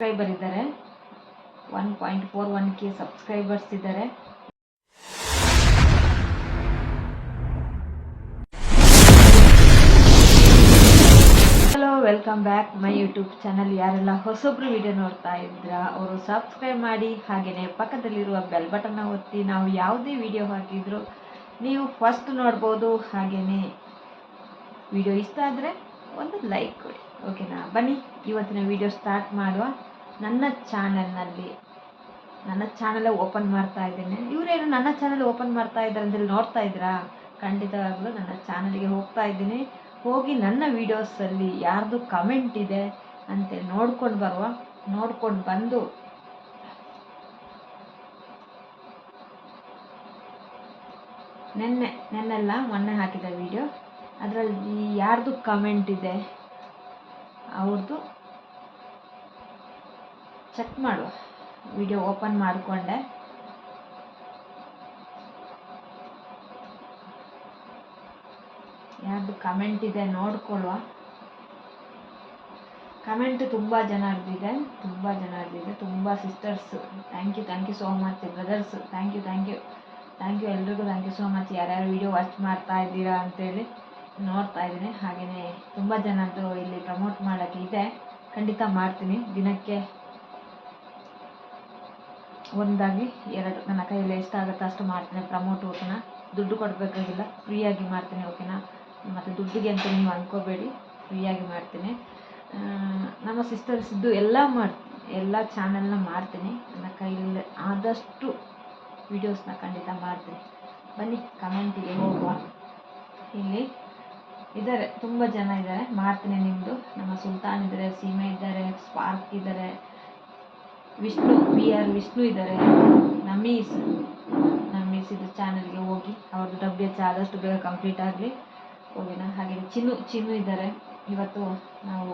Subscriber ಇದ್ದಾರೆ. One point four one K subscribers ಇದ್ದಾರೆ. Hello welcome back my YouTube channel ಯಾರೆಲ್ಲ ಹೊಸೊಬ್ರು video ನೋಡ್ತಾ ಇದ್ರ ಅವರು ಸಬ್ಸ್ಕ್ರೈಬ್ ಮಾಡಿ ಹಾಗೆಯೇ ಪಕ್ಕದಲ್ಲಿರುವ ಬೆಲ್ ಬಟನ್ನ ಒತ್ತಿ ನಾವು ಯಾವುದೇ ವಿಡಿಯೋ ಹಾಕಿದ್ರು ನೀವು ಫಸ್ಟ್ ನೋಡ್ಬೋದು ಹಾಗೆಯೇ ವಿಡಿಯೋ ಇಷ್ಟ ಆದರೆ ಒಂದು ಲೈಕ್ ಕೊಡಿ. ಓಕೆನಾ ಬನ್ನಿ, ಇವತ್ತಿನ ವಿಡಿಯೋ ಸ್ಟಾರ್ಟ್ ಮಾಡುವ. ನನ್ನ ಚಾನಲ್ನಲ್ಲಿ, ನನ್ನ ಚಾನೆಲ್ ಓಪನ್ ಮಾಡ್ತಾ ಇದ್ದೇನೆ. ಇವರೇನು ನನ್ನ ಚಾನಲ್ ಓಪನ್ ಮಾಡ್ತಾ ಇದ್ದಾರೆ ಅಂತೇಳಿ ನೋಡ್ತಾ ಇದ್ದೀರಾ? ಖಂಡಿತವಾಗ್ಲೂ ನನ್ನ ಚಾನಲ್ಗೆ ಹೋಗ್ತಾ ಇದ್ದೀನಿ. ಹೋಗಿ ನನ್ನ ವೀಡಿಯೋಸಲ್ಲಿ ಯಾರ್ದು ಕಮೆಂಟ್ ಇದೆ ಅಂತೇಳಿ ನೋಡ್ಕೊಂಡು ಬರುವ, ನೋಡ್ಕೊಂಡು ಬಂದು ನೆನ್ನೆ, ನೆನ್ನೆಲ್ಲ ಮೊನ್ನೆ ಹಾಕಿದ ವಿಡಿಯೋ. ಅದರಲ್ಲಿ ಯಾರ್ದು ಕಮೆಂಟ್ ಇದೆ ಅವ್ರದ್ದು ಚೆಕ್ ಮಾಡು. ವಿಡಿಯೋ ಓಪನ್ ಮಾಡಿಕೊಂಡೆ. ಯಾರ್ದು ಕಮೆಂಟ್ ಇದೆ ನೋಡ್ಕೊಳ್ಳುವ ಕಮೆಂಟ್ ತುಂಬ ಜನರದಿದೆ ತುಂಬ ಜನರದಿದೆ ತುಂಬ sisters thank you thank you so much brothers thank you thank you thank you ಎಲ್ರಿಗೂ ಥ್ಯಾಂಕ್ ಯು ಸೋ ಮಚ್ ಯಾರ್ಯಾರು ವಿಡಿಯೋ ವಾಚ್ ಮಾಡ್ತಾ ಇದ್ದೀರಾ ಅಂತೇಳಿ ನೋಡ್ತಾ ಇದ್ದೀನಿ. ಹಾಗೆಯೇ ತುಂಬ ಜನದ್ದು ಇಲ್ಲಿ ಪ್ರಮೋಟ್ ಮಾಡೋಕ್ಕೆ ಇದೆ. ಖಂಡಿತ ಮಾಡ್ತೀನಿ. ದಿನಕ್ಕೆ ಒಂದಾಗಿ ಎರಡು. ನನ್ನ ಕೈಯಲ್ಲಿ ಎಷ್ಟಾಗುತ್ತೆ ಅಷ್ಟು ಮಾಡ್ತೀನಿ. ಪ್ರಮೋಟ್ ಓಕೆನಾ? ದುಡ್ಡು ಕೊಡಬೇಕಾಗಿಲ್ಲ. ಫ್ರೀಯಾಗಿ ಮಾಡ್ತೀನಿ, ಓಕೆನಾ? ಮತ್ತು ದುಡ್ಡಿಗೆ ಅಂತ ನೀವು ಅಂದ್ಕೋಬೇಡಿ ಫ್ರೀಯಾಗಿ ಮಾಡ್ತೀನಿ. ನಮ್ಮ ಸಿಸ್ಟರ್ಸ್ದು ಎಲ್ಲ ಮಾಡ್ತೀನಿ ಎಲ್ಲ ಚಾನೆಲ್ನ ಮಾಡ್ತೀನಿ. ನನ್ನ ಕೈಯಲ್ಲಿ ಆದಷ್ಟು ವೀಡಿಯೋಸ್ನ ಖಂಡಿತ ಮಾಡ್ತೀನಿ. ಬನ್ನಿ ಕಮೆಂಟಿಗೆ ಹೋಗುವ. ಇಲ್ಲಿ ಇದ್ದಾರೆ, ತುಂಬ ಜನ ಇದ್ದಾರೆ. ಮಾಡ್ತೀನಿ ನಿಮ್ಮದು ನಮ್ಮ ಸುಲ್ತಾನ್ ಇದ್ದಾರೆ, ಸೀಮೆ ಇದ್ದಾರೆ, ಸ್ಪಾರ್ಕ್ ಇದ್ದಾರೆ. ವಿಷ್ಣು, ವಿ ಆರ್ ವಿಷ್ಣು ಇದ್ದಾರೆ ನಮೀಸ್ ನಮೀಸ್ ಇದು ಚಾನಲ್ಗೆ ಹೋಗಿ, ಅವ್ರದ್ದು ಡಬ್ಬಿ ಆದಷ್ಟು ಬೇಗ ಕಂಪ್ಲೀಟ್ ಆಗಲಿ. ಹೋಗಿನ? ಹಾಗೆ ಚಿನ್ನು ಚಿನ್ನು ಇದ್ದಾರೆ ಇವತ್ತು ನಾವು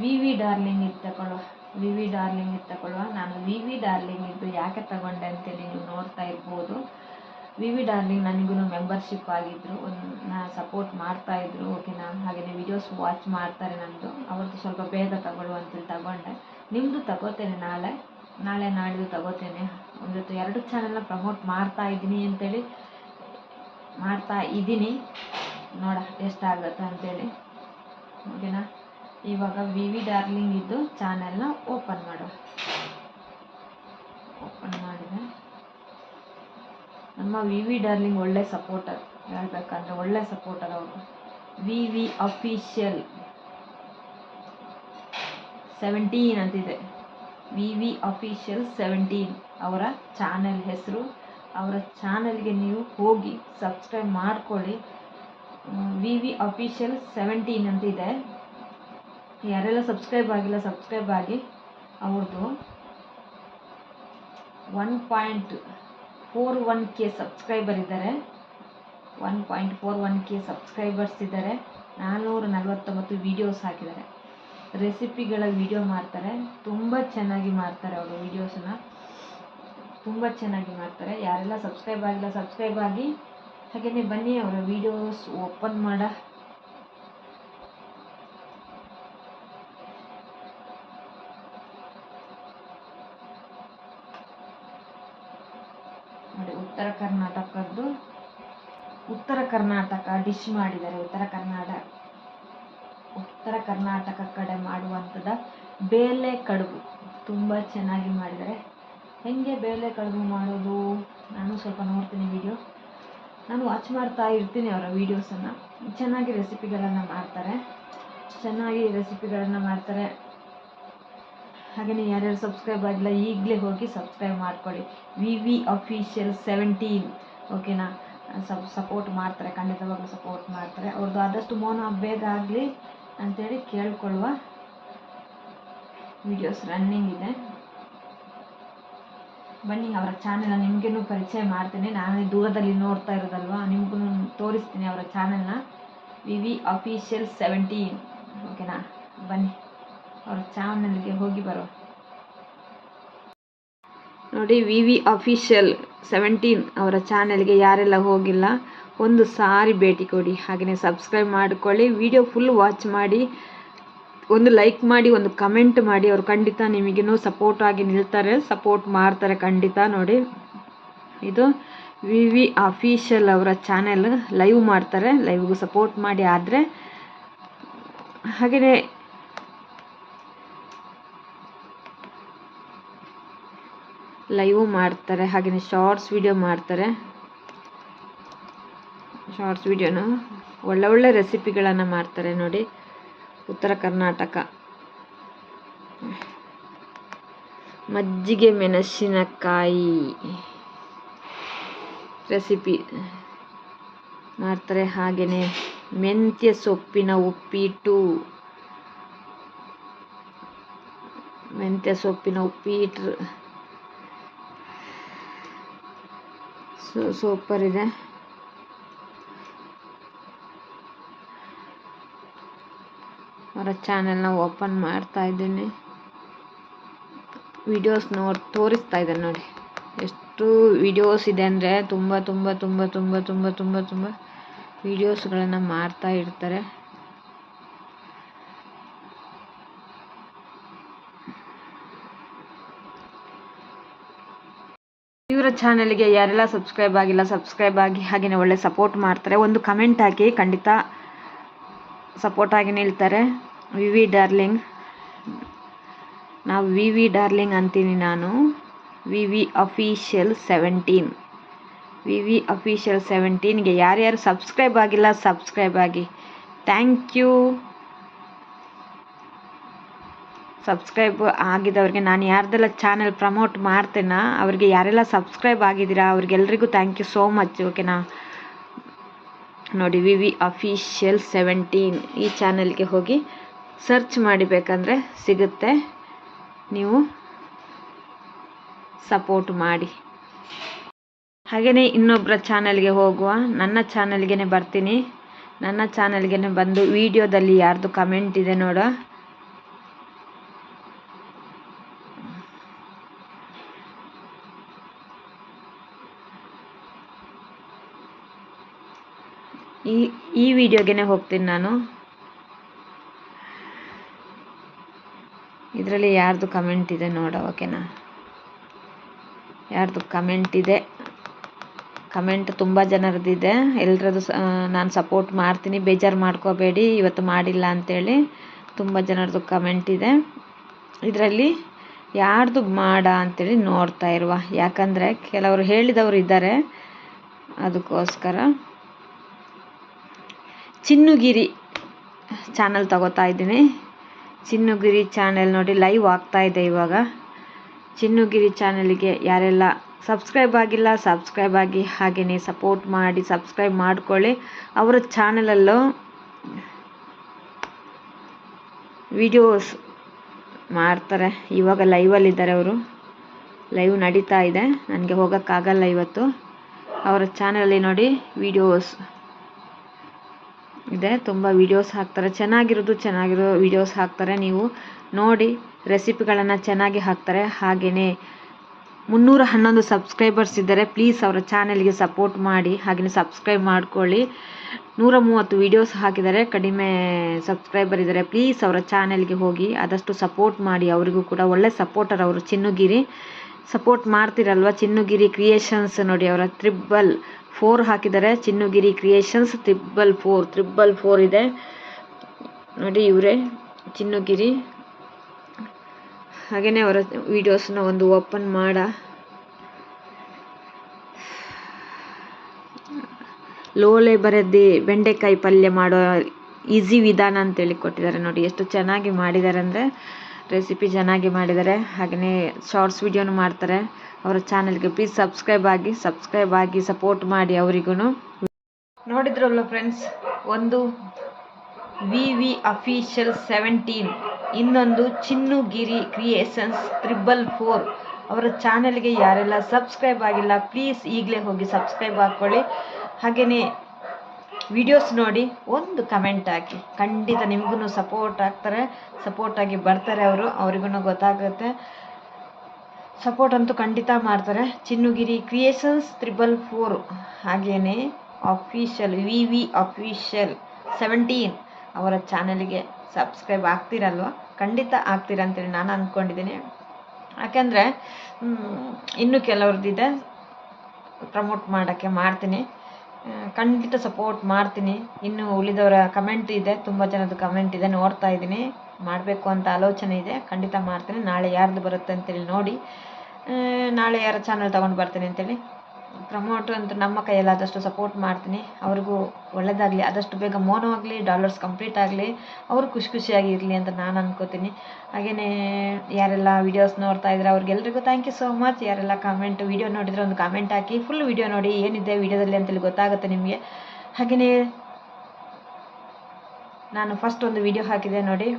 ವಿ ವಿ ಡಾರ್ಲಿಂಗ್ ಇದು ತಗೊಳ್ಳುವ ವಿ ವಿ ಡಾರ್ಲಿಂಗ್ ಇದು ತಗೊಳ್ಳುವ ನಾನು ವಿ ವಿ ಡಾರ್ಲಿಂಗ್ ಇದ್ದು ಯಾಕೆ ತಗೊಂಡೆ ಅಂತೇಳಿ ನೀವು ನೋಡ್ತಾ ಇರ್ಬೋದು. ವಿ ವಿ ಡಾರ್ಲಿಂಗ್ ನನಗೂ ಮೆಂಬರ್ಶಿಪ್ ಆಗಿದ್ದರು ಒಂದು ನಾ ಸಪೋರ್ಟ್ ಮಾಡ್ತಾಯಿದ್ರು ಓಕೆನಾ ಹಾಗೆಯೇ ವಿಡಿಯೋಸ್ ವಾಚ್ ಮಾಡ್ತಾರೆ ನನ್ನದು ಅವ್ರದ್ದು ಸ್ವಲ್ಪ ಬೇಗ ತಗೊಳ್ಳುವಂಥದ್ದು ತಗೊಂಡೆ. ನಿಮ್ಮದು ತಗೋತೇನೆ ನಾಳೆ. ನಾಳೆ ನಾಡಿದ್ದು ತಗೋತೇನೆ. ಒಂದು ಎರಡು ಚಾನಲ್ನ ಪ್ರಮೋಟ್ ಮಾಡ್ತಾ ಇದ್ದೀನಿ ಅಂತೇಳಿ, ಮಾಡ್ತಾ ಇದ್ದೀನಿ. ನೋಡ ಎಷ್ಟಾಗತ್ತೆ ಅಂತೇಳಿ. ಓಕೆನಾ? ಇವಾಗ ವಿ ವಿ ಡಾರ್ಲಿಂಗ್ ಇದ್ದು ಚಾನೆಲ್ನ ಓಪನ್ ಮಾಡುವ ಓಪನ್ ಮಾಡಿದೆ ನಮ್ಮ ವಿ ವಿ ಡಾರ್ಲಿಂಗ್ ಒಳ್ಳೆ ಸಪೋರ್ಟರ್ ಹೇಳ್ಬೇಕಂದ್ರೆ ಒಳ್ಳೆ ಸಪೋರ್ಟರ್ ಅವರು. V V official. ಸೆವೆಂಟೀನ್ ಅಂತಿದೆ. ವಿ ವಿ ಅಫಿಷಿಯಲ್ ಸೆವೆಂಟೀನ್ ಅವರ ಚಾನೆಲ್ ಹೆಸರು, ಅವರ ಚಾನೆಲ್ಗೆ ನೀವು ಹೋಗಿ ಸಬ್ಸ್ಕ್ರೈಬ್ ಮಾಡ್ಕೊಳ್ಳಿ. ವಿ ವಿ ಅಫಿಷಿಯಲ್ ಸೆವೆಂಟೀನ್ ಅಂತಿದೆ. ಯಾರೆಲ್ಲ ಸಬ್ಸ್ಕ್ರೈಬ್ ಆಗಿಲ್ಲ, ಸಬ್ಸ್ಕ್ರೈಬ್ ಆಗಿ ಅವ್ರದ್ದು one point four one K subscriber ಇದ್ದಾರೆ. One point four one K subscribers ಇದ್ದಾರೆ. ನಾನ್ನೂರ ನಲವತ್ತೊಂಬತ್ತು ವೀಡಿಯೋಸ್ ಹಾಕಿದ್ದಾರೆ. ರೆಸಿಪಿಗಳ ವಿಡಿಯೋ ಮಾಡ್ತಾರೆ. ತುಂಬ ಚೆನ್ನಾಗಿ ಮಾಡ್ತಾರೆ ಅವರು ವೀಡಿಯೋಸನ್ನ ತುಂಬ ಚೆನ್ನಾಗಿ ಮಾಡ್ತಾರೆ. ಯಾರೆಲ್ಲ ಸಬ್ಸ್ಕ್ರೈಬ್ ಆಗಿಲ್ಲ ಸಬ್ಸ್ಕ್ರೈಬ್ ಆಗಿ ಹಾಗೆಯೇ ಬನ್ನಿ, ಅವರ ವೀಡಿಯೋಸ್ ಓಪನ್ ಮಾಡ ನೋಡಿ ಉತ್ತರ ಕರ್ನಾಟಕದ್ದು ಉತ್ತರ ಕರ್ನಾಟಕ ಡಿಶ್ ಮಾಡಿದ್ದಾರೆ. ಉತ್ತರ ಕನ್ನಡ ಉತ್ತರ ಕರ್ನಾಟಕ ಕಡೆ ಮಾಡುವಂಥದ್ದು ಬೇಳೆ ಕಡುಬು ತುಂಬ ಚೆನ್ನಾಗಿ ಮಾಡಿದ್ದಾರೆ. ಹೆಂಗೆ ಬೇಳೆ ಕಡುಬು ಮಾಡೋದು? ನಾನು ಸ್ವಲ್ಪ ನೋಡ್ತೀನಿ ವಿಡಿಯೋ ನಾನು ವಾಚ್ ಮಾಡ್ತಾ ಇರ್ತೀನಿ ಅವರ ವೀಡಿಯೋಸನ್ನು ಚೆನ್ನಾಗಿ ರೆಸಿಪಿಗಳನ್ನು ಮಾಡ್ತಾರೆ. ಚೆನ್ನಾಗಿ ರೆಸಿಪಿಗಳನ್ನು ಮಾಡ್ತಾರೆ. ಹಾಗೆಯೇ ಯಾರ್ಯಾರು ಸಬ್ಸ್ಕ್ರೈಬ್ ಆಗಿಲ್ಲ, ಈಗಲೇ ಹೋಗಿ ಸಬ್ಸ್ಕ್ರೈಬ್ ಮಾಡ್ಕೊಳ್ಳಿ. ವಿ ವಿ ಅಫೀಷಿಯಲ್ ಸೆವೆಂಟೀನ್ ಓಕೆನಾ ಸಪ್ ಸಪೋರ್ಟ್ ಮಾಡ್ತಾರೆ, ಖಂಡಿತವಾಗ್ಲೂ ಸಪೋರ್ಟ್ ಮಾಡ್ತಾರೆ. ಅವ್ರದ್ದು ಆದಷ್ಟು ಮೌನ ಬೇಗ ಆಗಲಿ ಅಂತೇಳಿ ಕೇಳ್ಕೊಳ್ಳುವ ವಿಡಿಯೋಸ್ ರನ್ನಿಂಗ್ ಇದೆ. ಬನ್ನಿ, ಅವರ ಚಾನೆಲ್ನ ನಿಮಗೇನು ಪರಿಚಯ ಮಾಡ್ತೀನಿ. ನಾನು ದೂರದಲ್ಲಿ ನೋಡ್ತಾ ಇರೋದಲ್ವಾ? ನಿಮಗೂ ತೋರಿಸ್ತೀನಿ ಅವರ ಚಾನೆಲ್ನ ವಿ ವಿ ಅಫಿಷಿಯಲ್ ಸೆವೆಂಟೀನ್ ಓಕೆನಾ ಬನ್ನಿ. ಅವ್ರ ಚಾನಲ್ಗೆ ಹೋಗಿ ಬರೋ. ನೋಡಿ ವಿ ವಿ ಅಫಿಷಿಯಲ್ ಸೆವೆಂಟೀನ್ ಅವರ ಚಾನೆಲ್ಗೆ ಯಾರೆಲ್ಲ ಹೋಗಿಲ್ಲ, ಒಂದು ಸಾರಿ ಭೇಟಿ ಕೊಡಿ. ಹಾಗೆಯೇ ಸಬ್ಸ್ಕ್ರೈಬ್ ಮಾಡಿಕೊಳ್ಳಿ. ವಿಡಿಯೋ ಫುಲ್ ವಾಚ್ ಮಾಡಿ, ಒಂದು ಲೈಕ್ ಮಾಡಿ, ಒಂದು ಕಮೆಂಟ್ ಮಾಡಿ. ಅವರು ಖಂಡಿತ ನಿಮಗೇನು ಸಪೋರ್ಟ್ ಆಗಿ ನಿಲ್ತಾರೆ, ಸಪೋರ್ಟ್ ಮಾಡ್ತಾರೆ ಖಂಡಿತ ನೋಡಿ. ಇದು ವಿ ವಿ ಅಫಿಷಿಯಲ್ ಅವರ ಚಾನೆಲ್ ಲೈವ್ ಮಾಡ್ತಾರೆ, ಲೈವ್ಗೂ ಸಪೋರ್ಟ್ ಮಾಡಿ ಆದರೆ. ಹಾಗೆಯೇ ಲೈವ್ ಮಾಡ್ತಾರೆ ಹಾಗೆಯೇ ಶಾರ್ಟ್ಸ್ ವಿಡಿಯೋ ಮಾಡ್ತಾರೆ. ಶಾರ್ಟ್ಸ್ ವಿಡಿಯೋನ ಒಳ್ಳೆ ಒಳ್ಳೆ ರೆಸಿಪಿಗಳನ್ನು ಮಾಡ್ತಾರೆ ನೋಡಿ. ಉತ್ತರ ಕರ್ನಾಟಕ. ಮಜ್ಜಿಗೆ ಮೆಣಸಿನಕಾಯಿ ರೆಸಿಪಿ ಮಾಡ್ತಾರೆ ಹಾಗೆಯೇ ಮೆಂತ್ಯ ಸೊಪ್ಪಿನ ಉಪ್ಪಿಟ್ಟು. ಮೆಂತ್ಯ ಸೊಪ್ಪಿನ ಉಪ್ಪಿಟ್ಟು ಸೂಪರ್ ಇದೆ. ಅವರ ಚಾನೆಲ್ನ ಓಪನ್ ಮಾಡ್ತಾ ಇದ್ದೀನಿ. ವಿಡಿಯೋಸ್ ನೋಡಿ, ತೋರಿಸ್ತಾ ಇದ್ದಾರೆ ನೋಡಿ. ಎಷ್ಟು ವಿಡಿಯೋಸ್ ಇದೆ ಅಂದರೆ ತುಂಬ ತುಂಬ ತುಂಬ ತುಂಬ ತುಂಬ ತುಂಬ ತುಂಬ ವಿಡಿಯೋಸ್ಗಳನ್ನು ಮಾಡ್ತಾ ಇರ್ತಾರೆ. ಇವರ ಚಾನಲ್ಗೆ ಯಾರೆಲ್ಲ ಸಬ್ಸ್ಕ್ರೈಬ್ ಆಗಿಲ್ಲ, ಸಬ್ಸ್ಕ್ರೈಬ್ ಆಗಿ ಹಾಗೆಯೇ ಒಳ್ಳೆ ಸಪೋರ್ಟ್ ಮಾಡ್ತಾರೆ, ಒಂದು ಕಮೆಂಟ್ ಹಾಕಿ ಖಂಡಿತ ಸಪೋರ್ಟ್ ಆಗಿ ನಿಲ್ತಾರೆ. V V darling. ನಾವು ವಿ ವಿ ಡಾರ್ಲಿಂಗ್ ಅಂತೀನಿ ನಾನು. V V official seventeen. V V official ಸೆವೆಂಟೀನ್ಗೆ ಯಾರ್ಯಾರು ಸಬ್ಸ್ಕ್ರೈಬ್ ಆಗಿಲ್ಲ, ಸಬ್ಸ್ಕ್ರೈಬ್ ಆಗಿ. Thank you. ಸಬ್ಸ್ಕ್ರೈಬ್ ಆಗಿದ್ದವ್ರಿಗೆ ನಾನು ಯಾರ್ದೆಲ್ಲ ಚಾನೆಲ್ ಪ್ರಮೋಟ್ ಮಾಡ್ತೇನಾ, ಅವರಿಗೆ ಯಾರೆಲ್ಲ ಸಬ್ಸ್ಕ್ರೈಬ್ ಆಗಿದ್ದೀರಾ, ಅವ್ರಿಗೆಲ್ರಿಗೂ ಥ್ಯಾಂಕ್ ಯು ಸೋ ಮಚ್ ಓಕೆನಾ ನೋಡಿ ವಿ ವಿ ಅಫಿಷಿಯಲ್ ಸೆವೆಂಟೀನ್ ಈ ಚಾನಲ್ಗೆ ಹೋಗಿ ಸರ್ಚ್ ಮಾಡಿಬೇಕಂದ್ರೆ ಸಿಗುತ್ತೆ. ನೀವು ಸಪೋರ್ಟ್ ಮಾಡಿ. ಹಾಗೆಯೇ ಇನ್ನೊಬ್ಬರ ಚಾನಲ್ಗೆ ಹೋಗುವ, ನನ್ನ ಚಾನಲ್ಗೆ ಬರ್ತೀನಿ. ನನ್ನ ಚಾನಲ್ಗೆ ಬಂದು ವಿಡಿಯೋದಲ್ಲಿ ಯಾರ್ದು ಕಮೆಂಟ್ ಇದೆ ನೋಡ ಈ ಈ ವಿಡಿಯೋಗೆ ಹೋಗ್ತೀನಿ ನಾನು. ಇದರಲ್ಲಿ ಯಾರ್ದು ಕಮೆಂಟ್ ಇದೆ ನೋಡ ಓಕೆನಾ ಯಾರ್ದು ಕಮೆಂಟ್ ಇದೆ? ಕಮೆಂಟ್ ತುಂಬ ಜನರದಿದೆ. ಎಲ್ಲರದ್ದು ನಾನು ಸಪೋರ್ಟ್ ಮಾಡ್ತೀನಿ. ಬೇಜಾರು ಮಾಡ್ಕೋಬೇಡಿ. ಇವತ್ತು ಮಾಡಿಲ್ಲ ಅಂಥೇಳಿ ತುಂಬ ಜನರದ್ದು ಕಮೆಂಟ್ ಇದೆ. ಇದರಲ್ಲಿ ಯಾರ್ದು ಮಾಡ ಅಂಥೇಳಿ ನೋಡ್ತಾ ಇರುವ. ಯಾಕಂದರೆ ಕೆಲವರು ಹೇಳಿದವರು ಇದ್ದಾರೆ. ಅದಕ್ಕೋಸ್ಕರ. ಚಿನ್ನುಗಿರಿ ಚಾನಲ್ ತಗೋತಾ ಇದ್ದೀನಿ. ಚಿನ್ನುಗಿರಿ ಚಾನೆಲ್ ನೋಡಿ ಲೈವ್ ಆಗ್ತಾ ಇದೆ ಇವಾಗ. ಚಿನ್ನುಗಿರಿ ಚಾನಲ್ಗೆ ಯಾರೆಲ್ಲ ಸಬ್ಸ್ಕ್ರೈಬ್ ಆಗಿಲ್ಲ, ಸಬ್ಸ್ಕ್ರೈಬ್ ಆಗಿ ಹಾಗೆಯೇ ಸಪೋರ್ಟ್ ಮಾಡಿ, ಸಬ್ಸ್ಕ್ರೈಬ್ ಮಾಡಿಕೊಳ್ಳಿ. ಅವರ ಚಾನಲಲ್ಲೂ ವಿಡಿಯೋಸ್ ಮಾಡ್ತಾರೆ. ಇವಾಗ ಲೈವಲ್ಲಿದ್ದಾರೆ ಅವರು. ಲೈವ್ ನಡೀತಾ ಇದೆ. ನನಗೆ ಹೋಗೋಕ್ಕಾಗಲ್ಲ ಇವತ್ತು. ಅವರ ಚಾನಲಲ್ಲಿ ನೋಡಿ ವಿಡಿಯೋಸ್. ಇದೆ. ತುಂಬ ವೀಡಿಯೋಸ್ ಹಾಕ್ತಾರೆ. ಚೆನ್ನಾಗಿರೋದು ಚೆನ್ನಾಗಿರೋ ವೀಡಿಯೋಸ್ ಹಾಕ್ತಾರೆ. ನೀವು ನೋಡಿ ರೆಸಿಪಿಗಳನ್ನು ಚೆನ್ನಾಗಿ ಹಾಕ್ತಾರೆ. ಹಾಗೆಯೇ ಮುನ್ನೂರ ಹನ್ನೊಂದು ಸಬ್ಸ್ಕ್ರೈಬರ್ಸ್ ಇದ್ದಾರೆ. ಪ್ಲೀಸ್ ಅವರ ಚಾನೆಲ್ಗೆ ಸಪೋರ್ಟ್ ಮಾಡಿ. ಹಾಗೆಯೇ ಸಬ್ಸ್ಕ್ರೈಬ್ ಮಾಡ್ಕೊಳ್ಳಿ. ನೂರ ಮೂವತ್ತು ವೀಡಿಯೋಸ್ ಹಾಕಿದ್ದಾರೆ. ಕಡಿಮೆ ಸಬ್ಸ್ಕ್ರೈಬರ್ ಇದ್ದಾರೆ. ಪ್ಲೀಸ್ ಅವರ ಚಾನೆಲ್ಗೆ ಹೋಗಿ ಆದಷ್ಟು ಸಪೋರ್ಟ್ ಮಾಡಿ. ಅವರಿಗೂ ಕೂಡ ಒಳ್ಳೆ ಸಪೋರ್ಟರ್ ಅವರು. ಚಿನ್ನುಗಿರಿ. ಸಪೋರ್ಟ್ ಮಾಡ್ತಿರಲ್ವ? ಚಿನ್ನುಗಿರಿ ಕ್ರಿಯೇಷನ್ಸ್ ನೋಡಿ ಅವರ ತ್ರಿಬ್ಬಲ್ ಫೋರ್ ಹಾಕಿದ್ದಾರೆ. Chinnugiri creations triple four triple four ಇದೆ. ನೋಡಿ ಇವರೇ, ಚಿನ್ನುಗಿರಿ. ಹಾಗೆಯೇ ಅವರ ವೀಡಿಯೋಸ್ನ ಒಂದು ಓಪನ್ ಮಾಡ. ಲೋಲೆ ಬರೆದಿ ಬೆಂಡೆಕಾಯಿ ಪಲ್ಯ ಮಾಡೋ ಈಸಿ ವಿಧಾನ ಅಂತೇಳಿ ಕೊಟ್ಟಿದ್ದಾರೆ ನೋಡಿ. ಎಷ್ಟು ಚೆನ್ನಾಗಿ ಮಾಡಿದ್ದಾರೆ ಅಂದರೆ ರೆಸಿಪಿ ಚೆನ್ನಾಗಿ ಮಾಡಿದ್ದಾರೆ. ಹಾಗೆಯೇ ಶಾರ್ಟ್ಸ್ ವಿಡಿಯೋನು ಮಾಡ್ತಾರೆ. ಅವರ ಚಾನಲ್ಗೆ ಪ್ಲೀಸ್ ಸಬ್ಸ್ಕ್ರೈಬ್ ಆಗಿ ಸಬ್ಸ್ಕ್ರೈಬ್ ಆಗಿ ಸಪೋರ್ಟ್ ಮಾಡಿ ಅವರಿಗೂ ನೋಡಿದ್ರಲ್ಲ ಫ್ರೆಂಡ್ಸ್ ಒಂದು ವಿ ವಿ ಅಫೀಷಿಯಲ್ ಸೆವೆಂಟೀನ್ ಇನ್ನೊಂದು ಚಿನ್ನುಗಿರಿ ಕ್ರಿಯೇಷನ್ಸ್ ತ್ರಿಬಲ್ ಫೋರ್ ಅವರ ಚಾನಲ್ಗೆ ಯಾರೆಲ್ಲ ಸಬ್ಸ್ಕ್ರೈಬ್ ಆಗಿಲ್ಲ ಪ್ಲೀಸ್ ಈಗಲೇ ಹೋಗಿ ಸಬ್ಸ್ಕ್ರೈಬ್ ಹಾಕ್ಕೊಳ್ಳಿ ಹಾಗೆಯೇ ವಿಡಿಯೋಸ್ ನೋಡಿ ಒಂದು ಕಮೆಂಟ್ ಹಾಕಿ. ಖಂಡಿತ ನಿಮಗೂ ಸಪೋರ್ಟ್ ಆಗ್ತಾರೆ ಸಪೋರ್ಟಾಗಿ ಬರ್ತಾರೆ ಅವರು ಅವ್ರಿಗೂ ಗೊತ್ತಾಗುತ್ತೆ. ಸಪೋರ್ಟ್ ಅಂತೂ ಖಂಡಿತ ಮಾಡ್ತಾರೆ. ಚಿನ್ನುಗಿರಿ ಕ್ರಿಯೇಷನ್ಸ್ ತ್ರಿಬಲ್ ಫೋರ್ ಹಾಗೆಯೇ official V V official seventeen ಅವರ ಚಾನಲಿಗೆ ಸಬ್ಸ್ಕ್ರೈಬ್ ಆಗ್ತಿರಲ್ವ? ಖಂಡಿತ ಆಗ್ತೀರ ಅಂತೇಳಿ ನಾನು ಅಂದ್ಕೊಂಡಿದ್ದೀನಿ ಯಾಕೆಂದರೆ ಇನ್ನೂ ಕೆಲವ್ರದ್ದಿದೆ ಪ್ರಮೋಟ್ ಮಾಡೋಕ್ಕೆ ಮಾಡ್ತೀನಿ. ಖಂಡಿತ ಸಪೋರ್ಟ್ ಮಾಡ್ತೀನಿ. ಇನ್ನು ಉಳಿದವರ ಕಮೆಂಟ್ ಇದೆ, ತುಂಬ ಜನದ ಕಮೆಂಟ್ ಇದೆ, ನೋಡ್ತಾ ಇದ್ದೀನಿ. ಮಾಡಬೇಕು ಅಂತ ಆಲೋಚನೆ ಇದೆ. ಖಂಡಿತ ಮಾಡ್ತೀನಿ. ನಾಳೆ ಯಾರ್ದು ಬರುತ್ತೆ ಅಂತೇಳಿ ನೋಡಿ. ನಾಳೆ ಯಾರ ಚಾನಲ್ ತೊಗೊಂಡು ಬರ್ತೀನಿ ಅಂತೇಳಿ. ಪ್ರಮೋಟ್ ಅಂತ ನಮ್ಮ ಕೈಯಲ್ಲಾದಷ್ಟು ಸಪೋರ್ಟ್ ಮಾಡ್ತೀನಿ. ಅವ್ರಿಗೂ ಒಳ್ಳೆಯದಾಗಲಿ ಆದಷ್ಟು ಬೇಗ ಮೋನೋ ಆಗಲಿ ಡಾಲರ್ಸ್ ಕಂಪ್ಲೀಟ್ ಆಗಲಿ, ಅವರು ಖುಷಿ ಖುಷಿಯಾಗಿ ಇರಲಿ ಅಂತ ನಾನು ಅನ್ಕೋತೀನಿ. ಹಾಗೆಯೇ ಯಾರೆಲ್ಲ ವೀಡಿಯೋಸ್ ನೋಡ್ತಾ ಇದ್ರೆ ಅವ್ರಿಗೆಲ್ರಿಗೂ ಥ್ಯಾಂಕ್ ಯು ಸೋ ಮಚ್ ಯಾರೆಲ್ಲ ಕಾಮೆಂಟ್ ವೀಡಿಯೋ ನೋಡಿದರೆ ಒಂದು ಕಾಮೆಂಟ್ ಹಾಕಿ ಫುಲ್ ವೀಡಿಯೋ ನೋಡಿ ಏನಿದೆ ವಿಡಿಯೋದಲ್ಲಿ ಅಂತೇಳಿ ಗೊತ್ತಾಗುತ್ತೆ ನಿಮಗೆ. ಹಾಗೆಯೇ ನಾನು ಫಸ್ಟ್ ಒಂದು ವಿಡಿಯೋ ಹಾಕಿದೆ ನೋಡಿ.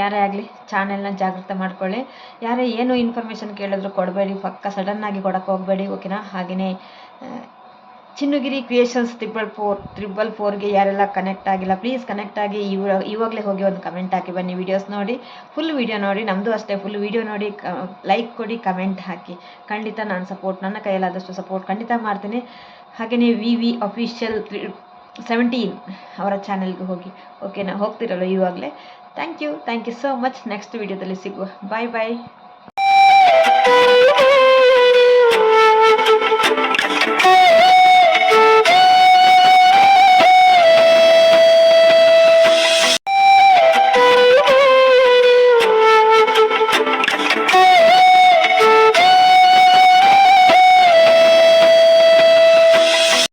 ಯಾರೇ ಆಗಲಿ ಚಾನೆಲ್ನ ಜಾಗೃತ ಮಾಡ್ಕೊಳ್ಳಿ. ಯಾರೇ ಏನು ಇನ್ಫಾರ್ಮೇಷನ್ ಕೇಳಿದ್ರು ಕೊಡಬೇಡಿ, ಪಕ್ಕ ಸಡನ್ನಾಗಿ ಕೊಡೋಕ್ಕೆ ಹೋಗಬೇಡಿ, ಓಕೆನಾ? ಹಾಗೆಯೇ Chinnugiri creations triple four triple ಫೋರ್ಗೆ ಯಾರೆಲ್ಲ ಕನೆಕ್ಟ್ ಆಗಿಲ್ಲ ಪ್ಲೀಸ್ ಕನೆಕ್ಟ್ ಆಗಿ ಇವ ಇವಾಗಲೇ ಹೋಗಿ ಒಂದು ಕಮೆಂಟ್ ಹಾಕಿ ಬನ್ನಿ ವೀಡಿಯೋಸ್ ನೋಡಿ. ಫುಲ್ ವೀಡಿಯೋ ನೋಡಿ ನಮ್ಮದು ಅಷ್ಟೇ ಫುಲ್ ವೀಡಿಯೋ ನೋಡಿ ಲೈಕ್ ಕೊಡಿ ಕಮೆಂಟ್ ಹಾಕಿ. ಖಂಡಿತ ನಾನು ಸಪೋರ್ಟ್ ನನ್ನ ಕೈಯಲ್ಲಾದಷ್ಟು ಸಪೋರ್ಟ್ ಖಂಡಿತ ಮಾಡ್ತೀನಿ. ಹಾಗೆಯೇ V V official three seventeen ಅವರ ಚಾನೆಲ್ಗೆ ಹೋಗಿ, ಓಕೆನಾ? ಹೋಗ್ತಿರಲ್ಲ ಇವಾಗಲೇ? Thank you thank you so much next ವಿಡಿಯೋದಲ್ಲಿ ಸಿಗುವ. ಬಾಯ್ ಬಾಯ್